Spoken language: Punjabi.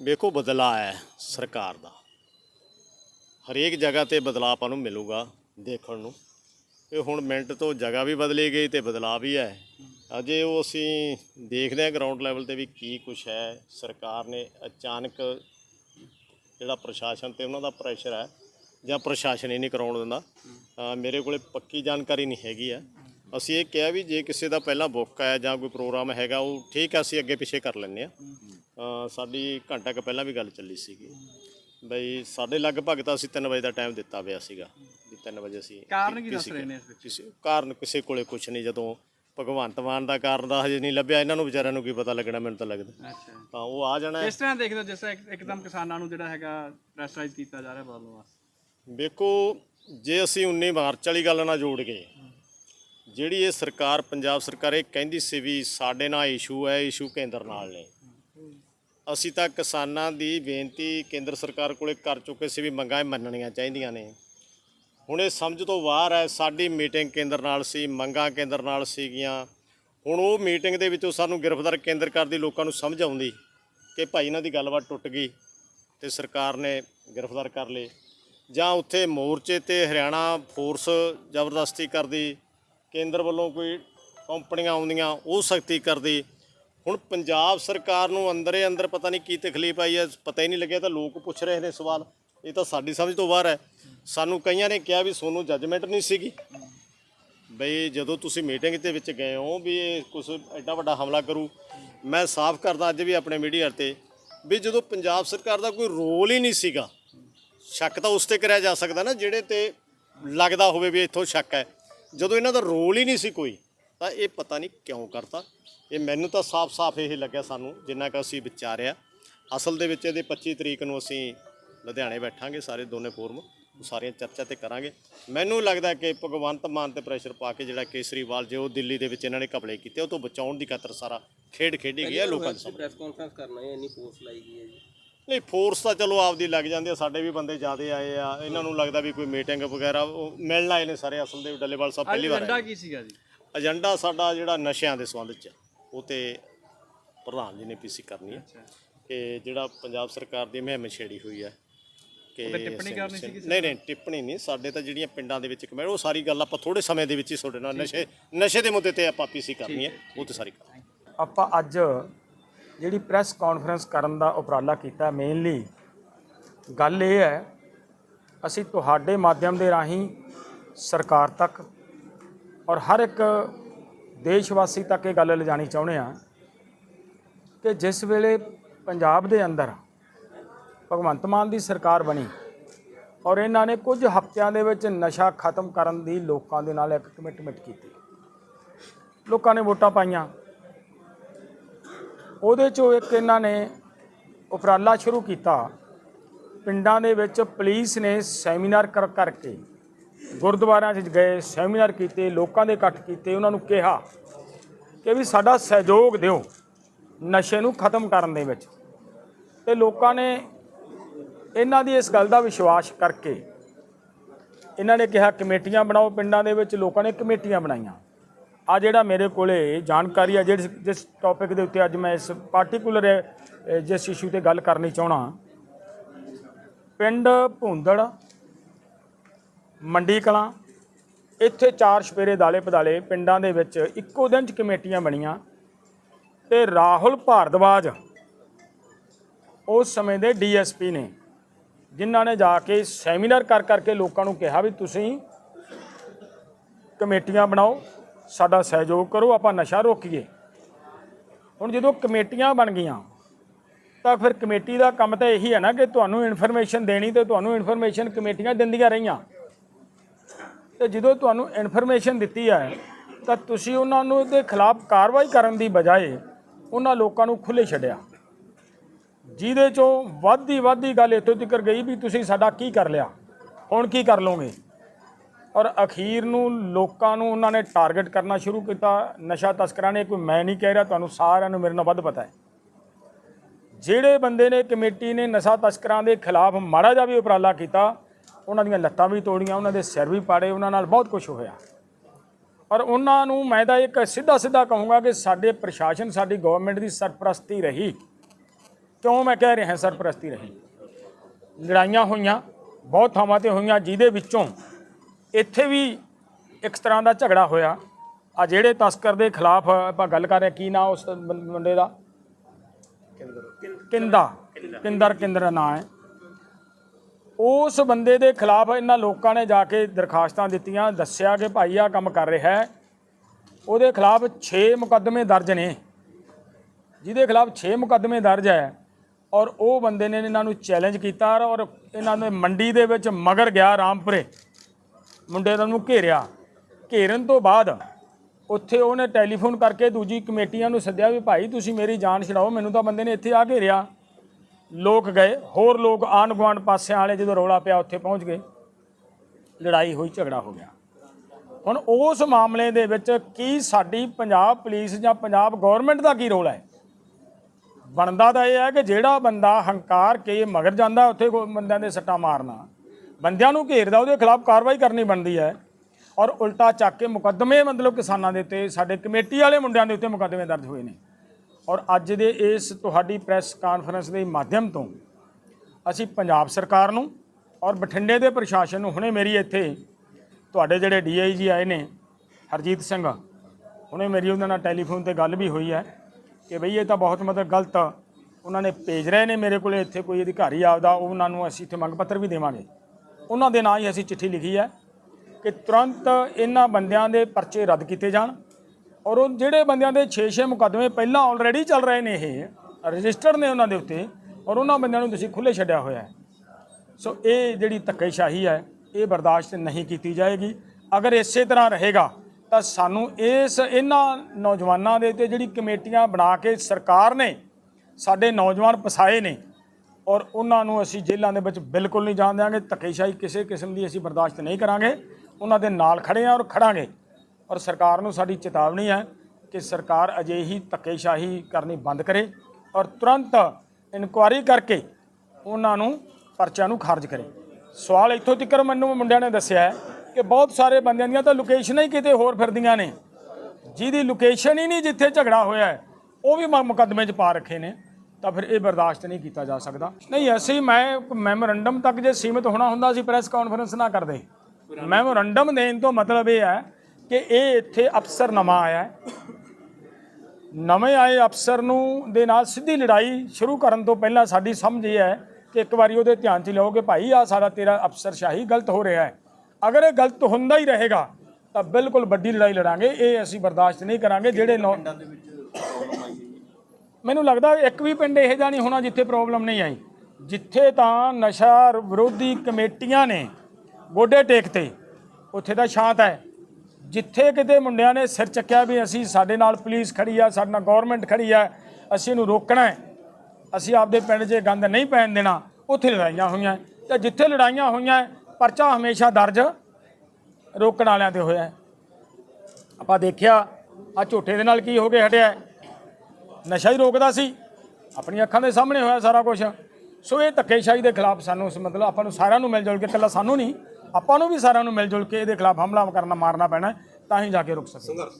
ਵੇਖੋ ਬਦਲਾਅ ਹੈ ਸਰਕਾਰ ਦਾ। ਹਰੇਕ ਜਗ੍ਹਾ ਤੇ ਬਦਲਾਅ ਆਪਾਂ ਨੂੰ ਮਿਲੂਗਾ ਦੇਖਣ ਨੂੰ। ਇਹ ਹੁਣ ਮਿੰਟ ਤੋਂ ਜਗ੍ਹਾ ਵੀ ਬਦਲੀ ਗਈ ਤੇ ਬਦਲਾਅ ਵੀ ਹੈ। ਅਜੇ ਉਹ ਅਸੀਂ ਦੇਖਦੇ ਹਾਂ ਗਰਾਊਂਡ ਲੈਵਲ ਤੇ ਵੀ ਕੀ ਕੁਝ ਹੈ। ਸਰਕਾਰ ਨੇ ਅਚਾਨਕ ਜਿਹੜਾ ਪ੍ਰਸ਼ਾਸਨ ਤੇ ਉਹਨਾਂ ਦਾ ਪ੍ਰੈਸ਼ਰ ਹੈ ਜਾਂ ਪ੍ਰਸ਼ਾਸਨ ਹੀ ਨਹੀਂ ਕਰਾਉਣ ਦਿੰਦਾ। ਮੇਰੇ ਕੋਲੇ ਪੱਕੀ ਜਾਣਕਾਰੀ ਨਹੀਂ ਹੈਗੀ ਆ ਅਸੀਂ ਇਹ ਕਿਹਾ ਵੀ ਜੇ ਕਿਸੇ ਦਾ ਪਹਿਲਾਂ ਬੁੱਕ ਹੈ ਜਾਂ ਕੋਈ ਪ੍ਰੋਗਰਾਮ ਹੈਗਾ, ਉਹ ਠੀਕ ਹੈ, ਅਸੀਂ ਅੱਗੇ ਪਿੱਛੇ ਕਰ ਲੈਂਦੇ ਆ ਸਾਡੀ ਘੰਟਾ ਕੁ ਪਹਿਲਾਂ ਵੀ ਗੱਲ ਚੱਲੀ ਸੀਗੀ। ਬਈ ਸਾਡੇ ਲਗਭਗ ਤਾਂ ਅਸੀਂ 3 ਵਜੇ ਦਾ ਟਾਈਮ ਦਿੱਤਾ ਹੋਇਆ ਸੀਗਾ ਵੀ 3 ਵਜੇ ਅਸੀਂ ਕਾਰਨ ਕੀ ਦੱਸ ਰਹੇ ਨੇ ਇਸ ਵਿੱਚ? ਕਿਸੇ ਕਾਰਨ ਕਿਸੇ ਕੋਲੇ ਕੁਝ ਨਹੀਂ ਜਦੋਂ ਭਗਵੰਤ ਮਾਨ ਦਾ ਕਾਰਨ ਦਾ ਹਜੇ ਨਹੀਂ ਲੱਭਿਆ ਇਹਨਾਂ ਨੂੰ ਵਿਚਾਰਿਆਂ ਨੂੰ ਕੀ ਪਤਾ ਲੱਗਣਾ ਮੈਨੂੰ ਤਾਂ ਲੱਗਦਾ। ਅੱਛਾ। ਤਾਂ ਉਹ ਆ ਜਾਣਾ। ਇਸ ਤਰ੍ਹਾਂ ਦੇਖਦੇ ਜਿਸ ਤਰ੍ਹਾਂ ਇੱਕ- ਇੱਕਦਮ ਕਿਸਾਨਾਂ ਨੂੰ ਜਿਹੜਾ ਹੈਗਾ ਪ੍ਰੈਸ਼ਰਾਈਜ਼ ਕੀਤਾ ਜਾ ਰਿਹਾ ਬਦਲਣ ਵਾਸਤੇ। ਵੇਖੋ ਜੇ ਅਸੀਂ 19 ਮਾਰਚ ਵਾਲੀ ਗੱਲ ਨਾਲ ਜੋੜ ਗਏ ਜਿਹੜੀ ਇਹ ਸਰਕਾਰ ਪੰਜਾਬ ਸਰਕਾਰ ਇਹ ਕਹਿੰਦੀ ਸੀ ਵੀ ਸਾਡੇ ਨਾਲ ਇਸ਼ੂ ਹੈ ਇਸ਼ੂ ਕੇਂਦਰ ਨਾਲ ਨੇ। ਅਸੀਂ ਤਾਂ ਕਿਸਾਨਾਂ ਦੀ ਬੇਨਤੀ ਕੇਂਦਰ ਸਰਕਾਰ ਕੋਲੇ ਕਰ ਚੁੱਕੇ ਸੀ ਵੀ ਮੰਗਾਂ ਇਹ ਮੰਨਣੀਆਂ ਚਾਹੀਦੀਆਂ ਨੇ। ਹੁਣ ਇਹ ਸਮਝ ਤੋਂ ਬਾਹਰ ਹੈ, ਸਾਡੀ ਮੀਟਿੰਗ ਕੇਂਦਰ ਨਾਲ ਸੀ, ਮੰਗਾਂ ਕੇਂਦਰ ਨਾਲ ਸੀਗੀਆਂ। ਹੁਣ ਉਹ ਮੀਟਿੰਗ ਦੇ ਵਿੱਚੋਂ ਸਾਨੂੰ ਗ੍ਰਿਫਤਾਰ ਕੇਂਦਰ ਕਰਦੀ ਲੋਕਾਂ ਨੂੰ ਸਮਝ ਆਉਂਦੀ ਕਿ ਭਾਈ ਇਹਨਾਂ ਦੀ ਗੱਲਬਾਤ ਟੁੱਟ ਗਈ ਤੇ ਸਰਕਾਰ ਨੇ ਗ੍ਰਿਫਤਾਰ ਕਰ ਲਏ। ਜਾਂ ਉੱਥੇ ਮੋਰਚੇ ਤੇ ਹਰਿਆਣਾ ਫੋਰਸ ਜ਼ਬਰਦਸਤੀ ਕਰਦੀ, ਕੇਂਦਰ ਵੱਲੋਂ ਕੋਈ ਕੰਪਨੀਆਂ ਆਉਂਦੀਆਂ, ਉਹ ਸਖਤੀ ਕਰਦੀ। ਹੁਣ ਪੰਜਾਬ ਸਰਕਾਰ ਨੂੰ ਅੰਦਰੇ ਅੰਦਰ ਪਤਾ ਨਹੀਂ ਕੀ ਤਕਲੀਫ ਆਈ ਹੈ, ਪਤਾ ਹੀ ਨਹੀਂ ਲੱਗਿਆ, ਤਾਂ ਲੋਕ ਪੁੱਛ ਰਹੇ ਨੇ ਸਵਾਲ। ਇਹ ਤਾਂ ਸਾਡੀ ਸਮਝ ਤੋਂ ਬਾਹਰ ਹੈ। ਸਾਨੂੰ ਕਈਆਂ ਨੇ ਕਿਹਾ ਵੀ ਸੋਨੂੰ ਜੱਜਮੈਂਟ ਨਹੀਂ ਸੀਗੀ। ਬਈ ਜਦੋਂ ਤੁਸੀਂ ਮੀਟਿੰਗ ਦੇ ਵਿੱਚ ਗਏ ਹੋ ਵੀ ਇਹ ਕੁਝ ਐਡਾ ਵੱਡਾ ਹਮਲਾ ਕਰੂ, ਮੈਂ ਸਾਫ਼ ਕਰਦਾ ਅੱਜ ਵੀ ਆਪਣੇ ਮੀਡੀਆ ਤੇ ਵੀ ਜਦੋਂ ਪੰਜਾਬ ਸਰਕਾਰ ਦਾ ਕੋਈ ਰੋਲ ਹੀ ਨਹੀਂ ਸੀਗਾ, ਸ਼ੱਕ ਤਾਂ ਉਸ ਤੇ ਕਰਿਆ ਜਾ ਸਕਦਾ ਨਾ, ਜਿਹੜੇ ਤੇ ਲੱਗਦਾ ਹੋਵੇ ਵੀ ਇੱਥੋਂ ਸ਼ੱਕ ਹੈ। ਜਦੋਂ ਇਹਨਾਂ ਦਾ ਰੋਲ ਹੀ ਨਹੀਂ ਸੀ ਕੋਈ, ਤਾਂ ਇਹ ਪਤਾ ਨਹੀਂ ਕਿਉਂ ਕਰਤਾ। ਇਹ ਮੈਨੂੰ ਤਾਂ ਸਾਫ਼-ਸਾਫ਼ ਇਹ ਲੱਗਿਆ ਸਾਨੂੰ ਜਿੰਨਾ ਕਿ ਅਸੀਂ ਵਿਚਾਰਿਆ। ਅਸਲ ਦੇ ਵਿੱਚ ਇਹਦੇ 25 ਤਰੀਕ ਨੂੰ ਅਸੀਂ ਲੁਧਿਆਣੇ ਬੈਠਾਂਗੇ ਸਾਰੇ ਦੋਨੇ ਫੋਰਮ ਸਾਰੀਆਂ ਚਰਚਾ ਤੇ ਕਰਾਂਗੇ। ਮੈਨੂੰ ਲੱਗਦਾ ਕਿ ਭਗਵੰਤ ਮਾਨ ਤੇ ਪ੍ਰੈਸ਼ਰ ਪਾ ਕੇ ਜਿਹੜਾ ਕੇਸਰੀਵਾਲ ਜੇ ਉਹ ਦਿੱਲੀ ਦੇ ਵਿੱਚ ਇਹਨਾਂ ਨੇ ਘਪਲੇ ਕੀਤੇ ਉਹ ਤੋਂ ਬਚਾਉਣ ਦੀ ਖਾਤਰ ਸਾਰਾ ਖੇਡ ਖੇਡੀ ਗਈ ਹੈ ਲੋਕਾਂ ਦੇ ਸਾਹਮਣੇ। ਪ੍ਰੈਸ ਕਾਨਫਰੰਸ ਕਰਨਾ ਹੈ ਇੰਨੀ ਪੋਸਟ ਲਾਈ ਗਈ ਹੈ ਜੀ। ਨਹੀਂ ਫੋਰਸ ਤਾਂ ਚਲੋ ਆਪਦੀ ਲੱਗ ਜਾਂਦੀ ਆ ਸਾਡੇ ਵੀ ਬੰਦੇ ਜ਼ਿਆਦੇ ਆਏ ਆ ਇਹਨਾਂ ਨੂੰ ਲੱਗਦਾ ਵੀ ਕੋਈ ਮੀਟਿੰਗ ਵਗੈਰਾ ਉਹ ਮਿਲਣ ਆਏ ਨੇ ਸਾਰੇ ਅਸਲ ਦੇ ਡੱਲੇਵਾਲ ਸਾਹਿਬ ਪਹਿਲੀ ਵਾਰ ਏਜੰਡਾ ਕੀ ਸੀਗਾ ਜੀ? ਏਜੰਡਾ ਸਾਡਾ ਜਿਹੜਾ ਨਸ਼ਿਆਂ ਦੇ ਸੰਬੰਧ ਚ ਆ, ਉਹ ਤੇ ਪ੍ਰਧਾਨ ਜੀ ਨੇ ਪੀਸੀ ਕਰਨੀ ਹੈ ਕਿ ਜਿਹੜਾ ਪੰਜਾਬ ਸਰਕਾਰ ਦੀ ਮੁਹਿੰਮ ਛੇੜੀ ਹੋਈ ਹੈ ਕਿ ਟਿੱਪਣੀ ਕਰਨੀ ਸੀਗੀ ਨਹੀਂ ਨਹੀਂ ਟਿੱਪਣੀ ਨਹੀਂ। ਸਾਡੇ ਤਾਂ ਜਿਹੜੀਆਂ ਪਿੰਡਾਂ ਦੇ ਵਿੱਚ ਕਮੇਟ ਉਹ ਸਾਰੀ ਗੱਲ ਆਪਾਂ ਥੋੜੇ ਸਮੇਂ ਦੇ ਵਿੱਚ ਹੀ ਤੁਹਾਡੇ ਨਾਲ ਨਸ਼ੇ ਨਸ਼ੇ ਦੇ ਮੁੱਦੇ ਤੇ ਆਪਾਂ ਪੀਸੀ ਕਰਨੀ ਹੈ। ਉਹ ਤੇ ਸਾਰੀ ਕਰਾਂਗੇ ਆਪਾਂ ਅੱਜ ਜਿਹੜੀ ਪ੍ਰੈਸ ਕਾਨਫਰੰਸ ਕਰਨ ਦਾ ਉਪਰਾਲਾ ਕੀਤਾ ਮੇਨਲੀ ਗੱਲ ਇਹ ਹੈ ਅਸੀਂ ਤੁਹਾਡੇ ਮਾਧਿਅਮ ਦੇ ਰਾਹੀਂ ਸਰਕਾਰ ਤੱਕ ਔਰ ਹਰ ਇੱਕ ਦੇਸ਼ ਵਾਸੀ ਤੱਕ ਇਹ ਗੱਲ ਲਿਜਾਣੀ ਚਾਹੁੰਦੇ ਆ ਕਿ ਜਿਸ ਵੇਲੇ ਪੰਜਾਬ ਦੇ ਅੰਦਰ ਭਗਵੰਤ ਮਾਨ ਦੀ ਸਰਕਾਰ ਬਣੀ ਔਰ ਇਹਨਾਂ ਨੇ ਕੁਝ ਹਫ਼ਤਿਆਂ ਦੇ ਵਿੱਚ ਨਸ਼ਾ ਖਤਮ ਕਰਨ ਦੀ ਲੋਕਾਂ ਦੇ ਨਾਲ ਇੱਕ ਕਮਿਟਮੈਂਟ ਕੀਤੀ। ਲੋਕਾਂ ਨੇ ਵੋਟਾਂ ਪਾਈਆਂ। ਉਹਦੇ ਚੋਂ ਇੱਕ ਇਹਨਾਂ ਨੇ ਉਪਰਾਲਾ ਸ਼ੁਰੂ ਕੀਤਾ। ਪਿੰਡਾਂ ਦੇ ਵਿੱਚ ਪੁਲਿਸ ਨੇ ਸੈਮੀਨਾਰ ਕਰ ਕਰਕੇ ਗੁਰਦੁਆਰਿਆਂ 'ਚ ਗਏ, ਸੈਮੀਨਾਰ ਕੀਤੇ, ਲੋਕਾਂ ਦੇ ਇਕੱਠ ਕੀਤੇ, ਉਹਨਾਂ ਨੂੰ ਕਿਹਾ ਕਿ ਵੀ ਸਾਡਾ ਸਹਿਯੋਗ ਦਿਓ ਨਸ਼ੇ ਨੂੰ ਖਤਮ ਕਰਨ ਦੇ ਵਿੱਚ। ਤੇ ਲੋਕਾਂ ਨੇ ਇਹਨਾਂ ਦੀ ਇਸ ਗੱਲ ਦਾ ਵਿਸ਼ਵਾਸ ਕਰਕੇ ਇਹਨਾਂ ਨੇ ਕਿਹਾ, ਕਮੇਟੀਆਂ ਬਣਾਓ ਪਿੰਡਾਂ ਦੇ ਵਿੱਚ, ਲੋਕਾਂ ਨੇ ਕਮੇਟੀਆਂ ਬਣਾਈਆਂ। ਆ ਜਿਹੜਾ ਮੇਰੇ ਕੋਲੇ ਜਾਣਕਾਰੀ ਆ ਜਿਸ ਜਿਸ ਟੌਪਿਕ ਦੇ ਉੱਤੇ ਅੱਜ ਮੈਂ ਇਸ ਪਾਰਟਿਕੂਲਰ ਜਿਸ ਇਸ਼ੂ ਤੇ ਗੱਲ ਕਰਨੀ ਚਾਹਣਾ ਪਿੰਡ ਭੁੰਦੜ ਮੰਡੀ ਕਲਾਂ। ਇੱਥੇ ਚਾਰ ਛਪੇਰੇ ਦਾਲੇ ਪਦਾਲੇ ਪਿੰਡਾਂ ਦੇ ਵਿੱਚ ਇੱਕੋ ਦਿਨ ਚ ਕਮੇਟੀਆਂ ਬਣੀਆਂ ਤੇ ਰਾਹੁਲ ਭਾਰਦਵਾਜ ਉਸ ਸਮੇਂ ਦੇ ਡੀਐਸਪੀ ਨੇ, ਜਿਨ੍ਹਾਂ ਨੇ ਜਾ ਕੇ ਸੈਮੀਨਾਰ ਕਰ ਕਰਕੇ ਲੋਕਾਂ ਨੂੰ ਕਿਹਾ ਵੀ ਤੁਸੀਂ ਕਮੇਟੀਆਂ ਬਣਾਓ, ਸਾਡਾ ਸਹਿਯੋਗ ਕਰੋ, ਆਪਾਂ ਨਸ਼ਾ ਰੋਕੀਏ। ਹੁਣ ਜਦੋਂ ਕਮੇਟੀਆਂ ਬਣ ਗਈਆਂ, ਤਾਂ ਫਿਰ ਕਮੇਟੀ ਦਾ ਕੰਮ ਤਾਂ ਇਹੀ ਹੈ ਨਾ ਕਿ ਤੁਹਾਨੂੰ ਇਨਫੋਰਮੇਸ਼ਨ ਦੇਣੀ ਤੇ ਤੁਹਾਨੂੰ ਇਨਫੋਰਮੇਸ਼ਨ ਕਮੇਟੀਆਂ ਦਿੰਦੀਆਂ ਰਹੀਆਂ। ਤੇ ਜਦੋਂ ਤੁਹਾਨੂੰ ਇਨਫੋਰਮੇਸ਼ਨ ਦਿੱਤੀ ਹੈ ਤਾਂ ਤੁਸੀਂ ਉਹਨਾਂ ਨੂੰ ਇਹਦੇ ਖਿਲਾਫ ਕਾਰਵਾਈ ਕਰਨ ਦੀ ਬਜਾਏ ਉਹਨਾਂ ਲੋਕਾਂ ਨੂੰ ਖੁੱਲੇ ਛੱਡਿਆ। ਜਿਹਦੇ ਚੋਂ ਵੱਧਦੀ ਵੱਧਦੀ ਗੱਲ ਇੱਥੋਂ ਤੱਕ ਗਈ ਵੀ ਤੁਸੀਂ ਸਾਡਾ ਕੀ ਕਰ ਲਿਆ? ਹੁਣ ਕੀ ਕਰ ਲਓਗੇ? ਔਰ ਅਖੀਰ ਨੂੰ ਲੋਕਾਂ ਨੂੰ ਉਹਨਾਂ ਨੇ ਟਾਰਗੇਟ ਕਰਨਾ ਸ਼ੁਰੂ ਕੀਤਾ। ਨਸ਼ਾ ਤਸਕਰਾਂ ਨੇ, ਕੋਈ ਮੈਂ ਨਹੀਂ ਕਹਿ ਰਿਹਾ, ਤੁਹਾਨੂੰ ਸਾਰਿਆਂ ਨੂੰ ਮੇਰੇ ਨਾਲ ਵੱਧ ਪਤਾ ਹੈ। ਜਿਹੜੇ ਬੰਦੇ ਨੇ ਕਮੇਟੀ ਨੇ ਨਸ਼ਾ ਤਸਕਰਾਂ ਦੇ ਖਿਲਾਫ ਮਾੜਾ ਜਿਹਾ ਵੀ ਉਪਰਾਲਾ ਕੀਤਾ ਉਹਨਾਂ ਦੀਆਂ ਲੱਤਾਂ ਵੀ ਤੋੜੀਆਂ, ਉਹਨਾਂ ਦੇ ਸਿਰ ਵੀ ਪਾੜੇ, ਉਹਨਾਂ ਨਾਲ ਬਹੁਤ ਕੁਝ ਹੋਇਆ। ਔਰ ਉਹਨਾਂ ਨੂੰ ਮੈਂ ਤਾਂ ਇੱਕ ਸਿੱਧਾ ਸਿੱਧਾ ਕਹੂੰਗਾ ਕਿ ਸਾਡੇ ਪ੍ਰਸ਼ਾਸਨ, ਸਾਡੀ ਗਵਰਨਮੈਂਟ ਦੀ ਸਰਪ੍ਰਸਤੀ ਰਹੀ। ਕਿਉਂ ਮੈਂ ਕਹਿ ਰਿਹਾ ਸਰਪ੍ਰਸਤੀ ਰਹੀ? ਲੜਾਈਆਂ ਹੋਈਆਂ, ਬਹੁਤ ਥਾਵਾਂ ਤੇ ਹੋਈਆਂ, ਜਿਹਦੇ ਵਿੱਚੋਂ ਇੱਥੇ ਵੀ ਇੱਕ ਤਰ੍ਹਾਂ ਦਾ ਝਗੜਾ ਹੋਇਆ। ਆ ਜਿਹੜੇ ਤਸਕਰ ਦੇ ਖਿਲਾਫ ਆਪਾਂ ਗੱਲ ਕਰ ਰਹੇ ਕੀ ਨਾਂ ਉਸ ਬੰ- ਮੁੰਡੇ ਦਾ? ਕਿੰਦਾ ਕਿੰਦਰ ਕਿੰਦਰ ਨਾਂ ਹੈ। ਉਸ ਬੰਦੇ ਦੇ ਖਿਲਾਫ ਇਹਨਾਂ ਲੋਕਾਂ ਨੇ ਜਾ ਕੇ ਦਰਖਾਸਤਾਂ ਦਿੱਤੀਆਂ, ਦੱਸਿਆ ਕਿ ਭਾਈ ਆ ਕੰਮ ਕਰ ਰਿਹਾ ਹੈ। ਉਹਦੇ ਖਿਲਾਫ 6 ਮੁਕੱਦਮੇ ਦਰਜ ਨੇ। ਜਿਹਦੇ ਖਿਲਾਫ 6 ਮੁਕੱਦਮੇ ਦਰਜ ਹੈ ਔਰ ਉਹ ਬੰਦੇ ਨੇ ਇਹਨਾਂ ਨੂੰ ਚੈਲੰਜ ਕੀਤਾ ਔਰ ਇਹਨਾਂ ਨੇ ਮੰਡੀ ਦੇ ਵਿੱਚ ਮਗਰ ਗਿਆ ਰਾਮਪੁਰੇ। ਮੁੰਡੇ ਦਾ ਨੂੰ ਘੇਰਿਆ। ਘੇਰਨ ਤੋਂ ਬਾਅਦ ਉੱਥੇ ਉਹਨੇ ਟੈਲੀਫੋਨ ਕਰਕੇ ਦੂਜੀ ਕਮੇਟੀਆਂ ਨੂੰ ਸੱਦਿਆ ਵੀ ਭਾਈ ਤੁਸੀਂ ਮੇਰੀ ਜਾਨ ਛਡਾਓ, ਮੈਨੂੰ ਤਾਂ ਬੰਦੇ ਨੇ ਇੱਥੇ ਆ ਘੇਰਿਆ। ਲੋਕ ਗਏ, ਹੋਰ ਲੋਕ ਆਂਢ ਗੁਆਂਢ ਪਾਸਿਆਂ ਵਾਲੇ ਜਦੋਂ ਰੌਲਾ ਪਿਆ ਉੱਥੇ ਪਹੁੰਚ ਗਏ, ਲੜਾਈ ਹੋਈ, ਝਗੜਾ ਹੋ ਗਿਆ। ਹੁਣ ਉਸ ਮਾਮਲੇ ਦੇ ਵਿੱਚ ਕੀ ਸਾਡੀ ਪੰਜਾਬ ਪੁਲਿਸ ਜਾਂ ਪੰਜਾਬ ਗਵਰਨਮੈਂਟ ਦਾ ਕੀ ਰੋਲ ਹੈ? ਬਣਦਾ ਤਾਂ ਇਹ ਹੈ ਕਿ ਜਿਹੜਾ ਬੰਦਾ ਹੰਕਾਰ ਕੇ ਮਗਰ ਜਾਂਦਾ, ਉੱਥੇ ਕੋਈ ਬੰਦਿਆਂ ਦੇ ਸੱਟਾਂ ਮਾਰਨਾ, ਬੰਦਿਆਂ ਨੂੰ ਘੇਰਦਾ, ਉਹਦੇ ਖਿਲਾਫ ਕਾਰਵਾਈ ਕਰਨੀ ਬਣਦੀ ਹੈ। ਔਰ ਉਲਟਾ ਚੱਕ ਕੇ ਮੁਕੱਦਮੇ ਮਤਲਬ ਕਿਸਾਨਾਂ ਦੇ ਉੱਤੇ, ਸਾਡੇ ਕਮੇਟੀ ਵਾਲੇ ਮੁੰਡਿਆਂ ਦੇ ਉੱਤੇ ਮੁਕੱਦਮੇ ਦਰਜ ਹੋਏ ਨੇ। ਔਰ ਅੱਜ ਦੇ ਇਸ ਤੁਹਾਡੀ ਪ੍ਰੈਸ ਕਾਨਫਰੰਸ ਦੇ ਮਾਧਿਅਮ ਤੋਂ ਅਸੀਂ ਪੰਜਾਬ ਸਰਕਾਰ ਨੂੰ ਔਰ ਬਠਿੰਡੇ ਦੇ ਪ੍ਰਸ਼ਾਸਨ ਨੂੰ, ਹੁਣੇ ਮੇਰੀ ਇੱਥੇ ਤੁਹਾਡੇ ਜਿਹੜੇ ਡੀਆਈਜੀ ਆਏ ਨੇ, ਹਰਜੀਤ ਸਿੰਘ, ਹੁਣੇ ਮੇਰੀ ਉਹਨਾਂ ਨਾਲ ਟੈਲੀਫੋਨ ਤੇ ਗੱਲ ਵੀ ਹੋਈ ਹੈ ਕਿ ਬਈ ਇਹ ਤਾਂ ਬਹੁਤ ਮਤਲਬ ਗਲਤ ਉਹਨਾਂ ਨੇ ਭੇਜ ਰਹੇ ਨੇ ਮੇਰੇ ਕੋਲੇ, ਇੱਥੇ ਕੋਈ ਅਧਿਕਾਰੀ ਆਪਦਾ, ਉਹਨਾਂ ਨੂੰ ਅਸੀਂ ਇੱਥੇ ਮੰਗ ਪੱਤਰ ਵੀ ਦੇਵਾਂਗੇ। ਉਹਨਾਂ ਦੇ ਨਾਂ ਹੀ ਅਸੀਂ ਚਿੱਠੀ ਲਿਖੀ ਹੈ ਕਿ ਤੁਰੰਤ ਇਹਨਾਂ ਬੰਦਿਆਂ ਦੇ ਪਰਚੇ ਰੱਦ ਕੀਤੇ ਜਾਣ ਔਰ ਉਹ ਜਿਹੜੇ ਬੰਦਿਆਂ ਦੇ 6-6 ਮੁਕੱਦਮੇ ਪਹਿਲਾਂ ਆਲਰੇਡੀ ਚੱਲ ਰਹੇ ਨੇ ਇਹ ਰਜਿਸਟਰਡ ਨੇ ਉਹਨਾਂ ਦੇ ਉੱਤੇ, ਔਰ ਉਹਨਾਂ ਬੰਦਿਆਂ ਨੂੰ ਤੁਸੀਂ ਖੁੱਲੇ ਛੱਡਿਆ ਹੋਇਆ ਹੈ। ਸੋ ਇਹ ਜਿਹੜੀ ਧੱਕੇਸ਼ਾਹੀ ਹੈ, ਇਹ ਬਰਦਾਸ਼ਤ ਨਹੀਂ ਕੀਤੀ ਜਾਏਗੀ। ਅਗਰ ਇਸੇ ਤਰ੍ਹਾਂ ਰਹੇਗਾ, ਤਾਂ ਸਾਨੂੰ ਇਸ ਇਹਨਾਂ ਨੌਜਵਾਨਾਂ ਦੇ ਉੱਤੇ ਜਿਹੜੀ ਕਮੇਟੀਆਂ ਬਣਾ ਕੇ ਸਰਕਾਰ ਨੇ, ਸਾਡੇ ਨੌਜਵਾਨ ਪਸਾਏ ਨੇ, ਔਰ ਉਹਨਾਂ ਨੂੰ ਅਸੀਂ ਜੇਲ੍ਹਾਂ ਦੇ ਵਿੱਚ ਬਿਲਕੁਲ ਨਹੀਂ ਜਾਣ ਦਿਆਂਗੇ, ਧੱਕੇਸ਼ਾਹੀ ਕਿਸੇ ਕਿਸਮ ਦੀ ਅਸੀਂ ਬਰਦਾਸ਼ਤ ਨਹੀਂ ਕਰਾਂਗੇ। ਉਹਨਾਂ ਦੇ ਨਾਲ ਖੜੇ ਹਾਂ ਔਰ ਖੜਾਂਗੇ ਔਰ ਸਰਕਾਰ ਨੂੰ ਸਾਡੀ ਚੇਤਾਵਨੀ ਹੈ ਕਿ ਸਰਕਾਰ ਅਜਿਹੀ ਧੱਕੇਸ਼ਾਹੀ ਕਰਨੀ ਬੰਦ ਕਰੇ ਔਰ ਤੁਰੰਤ ਇਨਕੁਆਰੀ ਕਰਕੇ ਉਹਨਾਂ ਨੂੰ ਪਰਚਿਆਂ ਨੂੰ ਖਾਰਜ ਕਰੇ। ਸਵਾਲ ਇੱਥੋਂ ਤੱਕ ਮੈਨੂੰ ਮੁੰਡਿਆਂ ਨੇ ਦੱਸਿਆ ਹੈ ਕਿ ਬਹੁਤ ਸਾਰੇ ਬੰਦਿਆਂ ਦੀਆਂ ਤਾਂ ਲੋਕੇਸ਼ਨਾਂ ਹੀ ਕਿਤੇ ਹੋਰ ਫਿਰਦੀਆਂ ਨੇ। ਜਿਹਦੀ ਲੋਕੇਸ਼ਨ ਹੀ ਨਹੀਂ ਜਿੱਥੇ ਝਗੜਾ ਹੋਇਆ ਹੈ ਉਹ ਵੀ ਮੁਕੱਦਮੇ 'ਚ ਪਾ ਰੱਖੇ ਨੇ ਤਾਂ ਫਿਰ ਇਹ ਬਰਦਾਸ਼ਤ ਨਹੀਂ ਕੀਤਾ ਜਾ ਸਕਦਾ। ਨਹੀਂ ਅਸੀਂ ਮੈਂ ਮੈਮੋਰੰਡਮ ਤੱਕ ਜੇ ਸੀਮਿਤ ਹੋਣਾ ਹੁੰਦਾ ਅਸੀਂ ਪ੍ਰੈਸ ਕਾਨਫਰੰਸ ਨਾ ਕਰਦੇ। ਮੈਮੋਰੰਡਮ ਦੇਣ ਤੋਂ ਮਤਲਬ ਇਹ ਹੈ ਕਿ ਇਹ ਇੱਥੇ ਅਫਸਰ ਨਵਾਂ ਆਇਆ ਹੈ। ਨਵੇਂ ਆਏ ਅਫਸਰ ਨੂੰ ਦੇ ਨਾਲ ਸਿੱਧੀ ਲੜਾਈ ਸ਼ੁਰੂ ਕਰਨ ਤੋਂ ਪਹਿਲਾਂ ਸਾਡੀ ਸਮਝ ਇਹ ਹੈ ਕਿ ਇੱਕ ਵਾਰੀ ਉਹਦੇ ਧਿਆਨ 'ਚ ਲਿਆਓ ਕਿ ਭਾਈ ਆ ਸਾਡਾ ਤੇਰਾ ਅਫਸਰ ਸ਼ਾਹੀ ਗਲਤ ਹੋ ਰਿਹਾ ਹੈ। ਅਗਰ ਇਹ ਗਲਤ ਹੁੰਦਾ ਹੀ ਰਹੇਗਾ ਤਾਂ ਬਿਲਕੁਲ ਵੱਡੀ ਲੜਾਈ ਲੜਾਂਗੇ ਇਹ ਅਸੀਂ ਬਰਦਾਸ਼ਤ ਨਹੀਂ ਕਰਾਂਗੇ ਜਿਹੜੇ ਨੌ ਮੈਨੂੰ ਲੱਗਦਾ ਇੱਕ ਵੀ ਪਿੰਡ ਇਹੋ ਜਿਹਾ ਨਹੀਂ ਹੋਣਾ ਜਿੱਥੇ ਪ੍ਰੋਬਲਮ ਨਹੀਂ ਆਈ। ਜਿੱਥੇ ਤਾਂ ਨਸ਼ਾ ਵਿਰੋਧੀ ਕਮੇਟੀਆਂ ਨੇ ਗੋਡੇ ਟੇਕਤੇ ਉੱਥੇ ਤਾਂ ਸ਼ਾਂਤ ਹੈ। ਜਿੱਥੇ ਕਿਤੇ ਮੁੰਡਿਆਂ ਨੇ ਸਿਰ ਚੱਕਿਆ ਵੀ ਅਸੀਂ ਸਾਡੇ ਨਾਲ ਪੁਲਿਸ ਖੜੀ ਆ, ਸਾਡੇ ਨਾਲ ਗਵਰਨਮੈਂਟ ਖੜੀ ਆ, ਅਸੀਂ ਇਹਨੂੰ ਰੋਕਣਾ ਹੈ। ਅਸੀਂ ਆਪਦੇ ਪਿੰਡ 'ਚ ਗੰਦ ਨਹੀਂ ਪੈਣ ਦੇਣਾ, ਉੱਥੇ ਲੜਾਈਆਂ ਹੋਈਆਂ ਤੇ ਜਿੱਥੇ ਲੜਾਈਆਂ ਹੋਈਆਂ ਪਰਚਾ ਹਮੇਸ਼ਾ ਦਰਜ ਰੋਕਣ ਵਾਲਿਆਂ ਤੇ ਹੋਇਆ ਆਪਾਂ ਦੇਖਿਆ ਆ ਝੋਟੇ ਦੇ ਨਾਲ ਕੀ ਹੋ ਕੇ ਹਟਿਆ ਨਸ਼ਾ ਹੀ ਰੋਕਦਾ ਸੀ। ਆਪਣੀਆਂ ਅੱਖਾਂ ਦੇ ਸਾਹਮਣੇ ਹੋਇਆ ਸਾਰਾ ਕੁਝ ਸੋ ਇਹ ਧੱਕੇਸ਼ਾਹੀ ਦੇ ਖਿਲਾਫ ਸਾਨੂੰ ਮਤਲਬ ਆਪਾਂ ਨੂੰ ਸਾਰਿਆਂ ਨੂੰ ਮਿਲ ਜੁਲ ਕੇ ਇਕੱਲਾ ਸਾਨੂੰ ਨਹੀਂ ਆਪਾਂ ਨੂੰ ਵੀ ਸਾਰਿਆਂ ਨੂੰ ਮਿਲ ਜੁਲ ਕੇ ਇਹਦੇ ਖਿਲਾਫ ਹਮਲਾ ਕਰਨਾ, ਮਾਰਨਾ ਪੈਣਾ ਤਾਂ ਹੀ ਜਾ ਕੇ ਰੁਕ ਸਕਦੇ